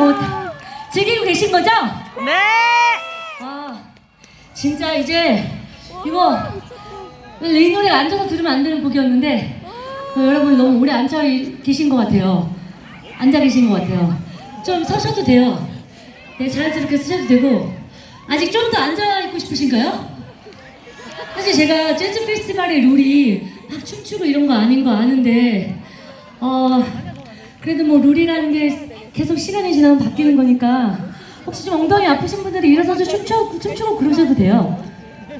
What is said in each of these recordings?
뭐 즐기고 계신 거죠? 네. 아 진짜 이제 이거 이 노래 앉아서 들으면 안 되는 곡이었는데 어, 여러분이 너무 오래 앉아 계신 것 같아요. 앉아 계신 것 같아요. 좀 서셔도 돼요. 네, 자연스럽게 쓰셔도 되고 아직 좀 더 앉아 있고 싶으신가요? 사실 제가 재즈 페스티벌의 룰이 막 춤추고 이런 거 아닌 거 아는데 어 그래도 뭐 룰이라는 게 계속 시간이 지나면 바뀌는 거니까 혹시 좀 엉덩이 아프신 분들이 일어서서 춤추고 춤추고 그러셔도 돼요.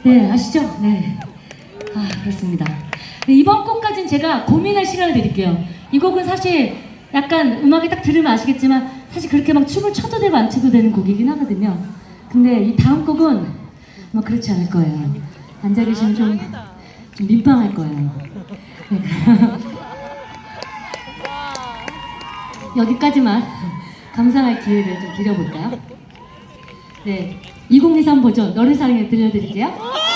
네 아시죠? 네. 아 그렇습니다. 네, 이번 곡까지는 제가 고민할 시간을 드릴게요. 이 곡은 사실 약간 음악에 딱 들으면 아시겠지만 사실 그렇게 막 춤을 춰도 되고 안 춰도 되는 곡이긴 하거든요. 근데 이 다음 곡은 뭐 그렇지 않을 거예요. 앉아 계시면 좀, 좀 민망할 거예요. 네. 여기까지만 감상할 기회를 좀 드려볼까요? 네, 2023 버전 너를 사랑해 들려드릴게요.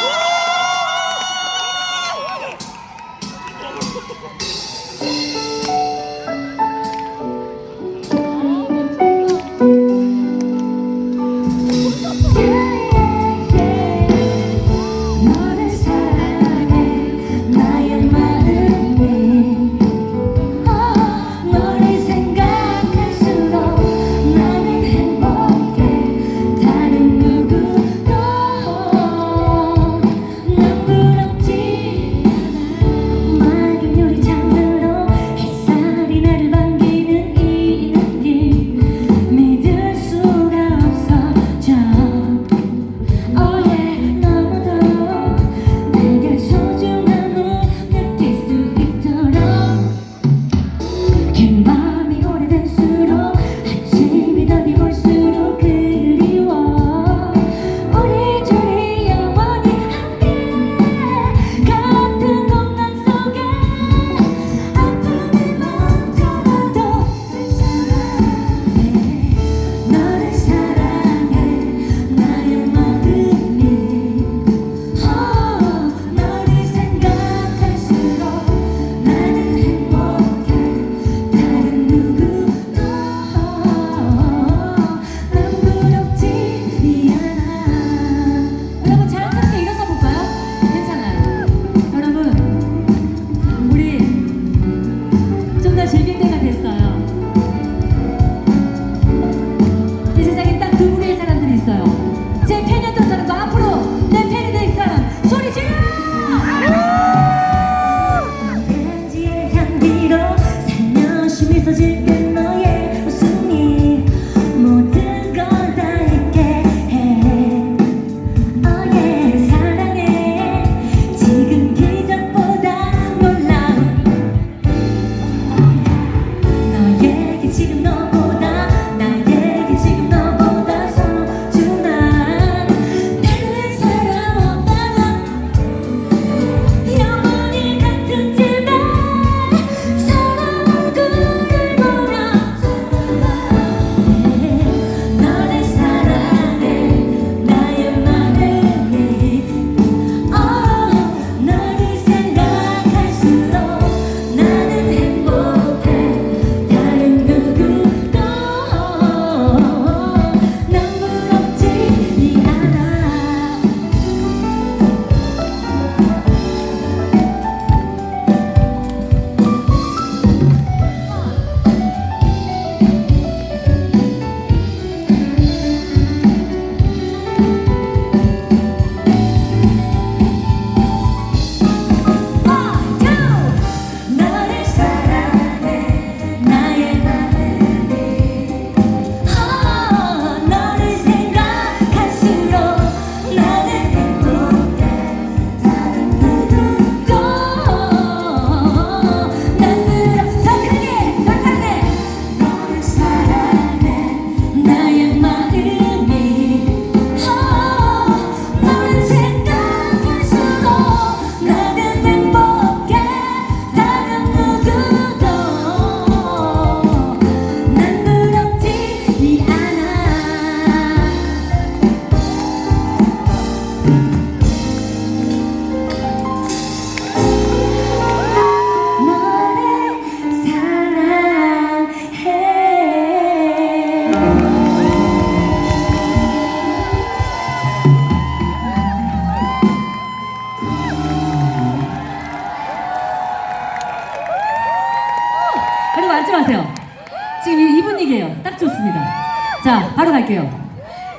좋습니다.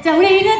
자, 우리 이 느낌